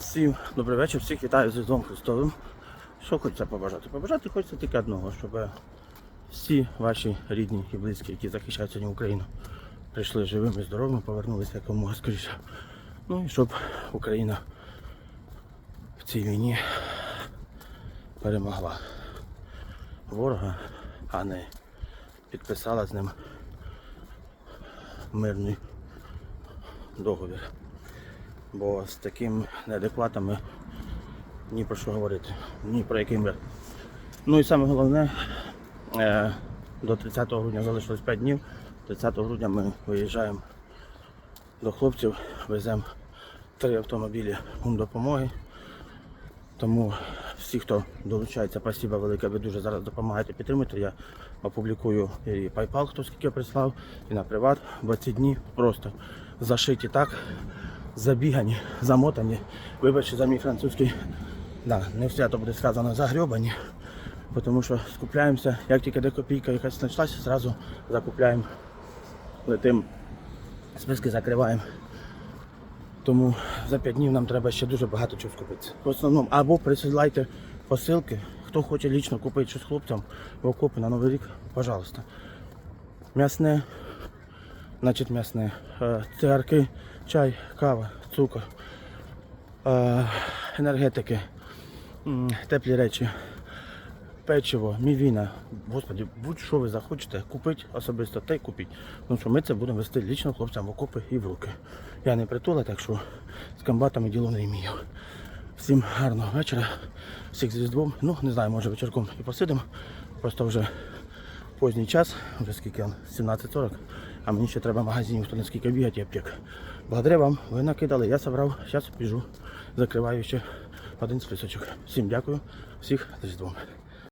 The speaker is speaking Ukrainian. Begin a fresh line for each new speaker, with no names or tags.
Всім добрий вечір, всіх вітаю з Різдвом Христовим. Що хочеться побажати? Побажати хочеться тільки одного, щоб всі ваші рідні і близькі, які захищають сьогодні Україну, прийшли живими, здоровими, повернулися якомога скоріше. Ну і щоб Україна в цій війні перемогла ворога, а не підписала з ним мирний договір. Бо з такими неадекватами ні про що говорити, ні про який мир. Ну і саме головне, е, до 30 грудня залишилось 5 днів. 30 грудня ми виїжджаємо до хлопців, веземо три автомобілі допомоги. Тому всі, хто долучається, спасибо велике, ви дуже зараз допомагаєте підтримуєте. Я опублікую і PayPal, хто скільки прислав, і на приват, бо ці дні просто зашиті так, забігані, замотані. Вибачте за мій французький, да, не все то буде сказано загрьобані, тому що скупляємося, як тільки де копійка якась знайшлася, зразу закупляємо, летим, списки закриваємо. Тому за 5 днів нам треба ще дуже багато чого скупитися. В основному або присилайте посилки. Хто хоче лічно купити щось хлопцям в окопи на Новий рік, пожалуйста. М'ясне, значить м'ясне, е, цигарки, чай, кава, цукор, е, енергетики, м, теплі речі, печиво, мівіна. Господи, будь-що ви захочете купити особисто, те й купіть. Тому що ми це будемо вести лічно хлопцям в окопи і в руки. Я не притула, так що з комбатами діло не вмію. Всім гарного вечора, всіх з Різдвом. Ну, не знаю, може вечірком і посидимо. Просто вже поздній час, вже скільки он, 17.40, а мені ще треба магазинів, хто наскільки бігати аптек. Благодаря вам, ви накидали, я собрав, зараз біжу, закриваю ще один списочок. Всім дякую, всіх з Різдвом.